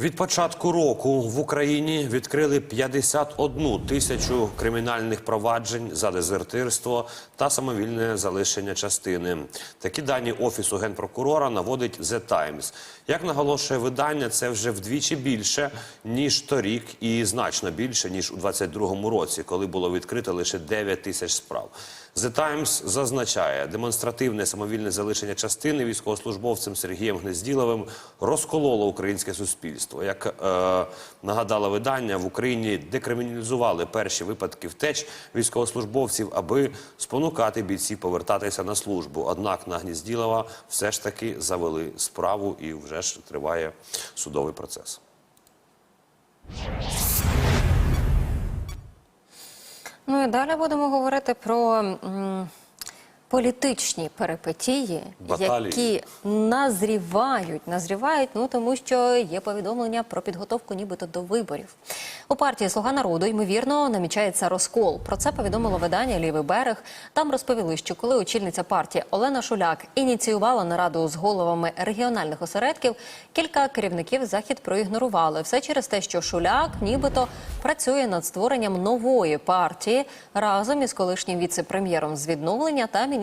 Від початку року в Україні відкрили 51 тисячу кримінальних проваджень за дезертирство та самовільне залишення частини. Такі дані офісу генпрокурора наводить The Times. Як наголошує видання, це вже вдвічі більше ніж торік, і значно більше ніж у 2022 році, коли було відкрито лише 9 тисяч справ. The Times зазначає, демонстративне самовільне залишення частини військовослужбовцем Сергієм Гнезділовим розкололо українське суспільство. Як е, нагадало видання, в Україні декриміналізували перші випадки втеч військовослужбовців, аби спонукати бійців повертатися на службу. Однак на Гнезділова все ж таки завели справу і вже ж триває судовий процес. Ну і далі будемо говорити про політичні перипетії, Баталії. які назрівають, назрівають, ну тому що є повідомлення про підготовку нібито до виборів. У партії Слуга народу ймовірно намічається розкол. Про це повідомило видання Лівий берег. Там розповіли, що коли очільниця партії Олена Шуляк ініціювала нараду з головами регіональних осередків, кілька керівників захід проігнорували. Все через те, що Шуляк нібито працює над створенням нової партії разом із колишнім віце-прем'єром з відновлення та міністром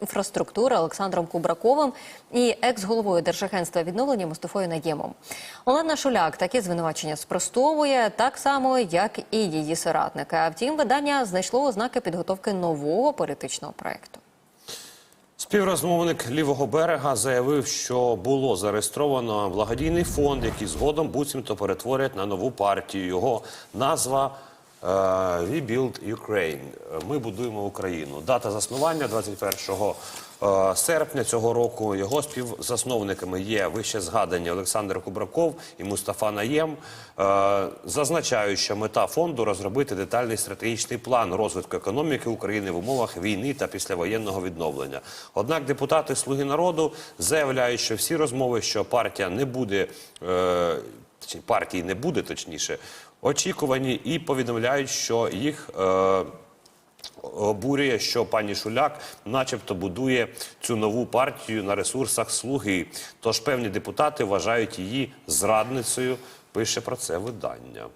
інфраструктури Олександром Кубраковим і екс-головою Держагентства відновлення Мустафою Наємом. Олена Шуляк такі звинувачення спростовує так само, як і її соратники. А втім, видання знайшло ознаки підготовки нового політичного проекту. Співрозмовник лівого берега заявив, що було зареєстровано благодійний фонд, який згодом буцімто перетворять на нову партію. Його назва «We Build Ukraine». Ми будуємо Україну. Дата заснування 21 е, серпня цього року. Його співзасновниками є вище згадані Олександр Кубраков і Мустафа Наєм. Е, Зазначають, що мета фонду розробити детальний стратегічний план розвитку економіки України в умовах війни та післявоєнного відновлення. Однак депутати Слуги народу заявляють, що всі розмови, що партія не буде е, чи партії не буде, точніше, очікувані, і повідомляють, що їх. Е, Обурює, що пані Шуляк, начебто, будує цю нову партію на ресурсах слуги. Тож певні депутати вважають її зрадницею. Пише про це видання.